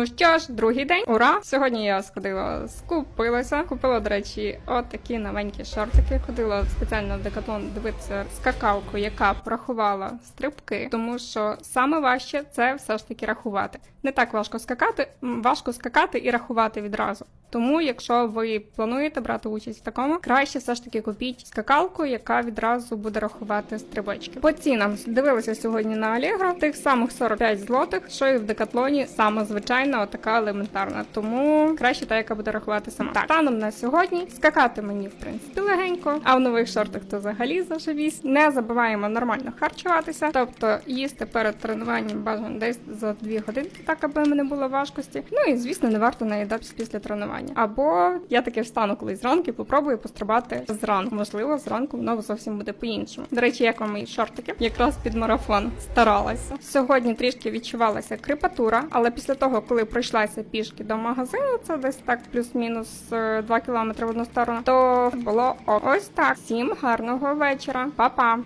Ну що ж, другий день, ура! Сьогодні я сходила, скупилася. Купила, до речі, отакі новенькі шортики. Ходила спеціально в декатлон дивитися скакалку, яка порахувала стрибки, тому що саме важче це все ж таки рахувати. Не так важко скакати, важко скакати і рахувати відразу. Тому, якщо ви плануєте брати участь в такому, краще все ж таки купіть скакалку, яка відразу буде рахувати стрибочки. По цінам дивилася сьогодні на Allegro, тих самих 45 злотих, що і в декатлоні саме звичайна, отака елементарна. Тому краще та, яка буде рахувати сама. Так, станом на сьогодні скакати мені в принципі легенько, а в нових шортах то взагалі зашибісь. Не забуваємо нормально харчуватися, тобто їсти перед тренуванням бажано десь за 2 годинки, так аби не було важкості. Ну і звісно, не варто наїдатися після тренування. Або я таки встану колись зранку і попробую пострибати зранку. Можливо, зранку воно зовсім буде по-іншому. До речі, як вам мої шортики? Якраз під марафон старалася. Сьогодні трішки відчувалася крипатура, але після того, коли пройшлася пішки до магазину, це десь так плюс-мінус 2 кілометри в одну сторону, то було ось так. Всім гарного вечора, Па-па!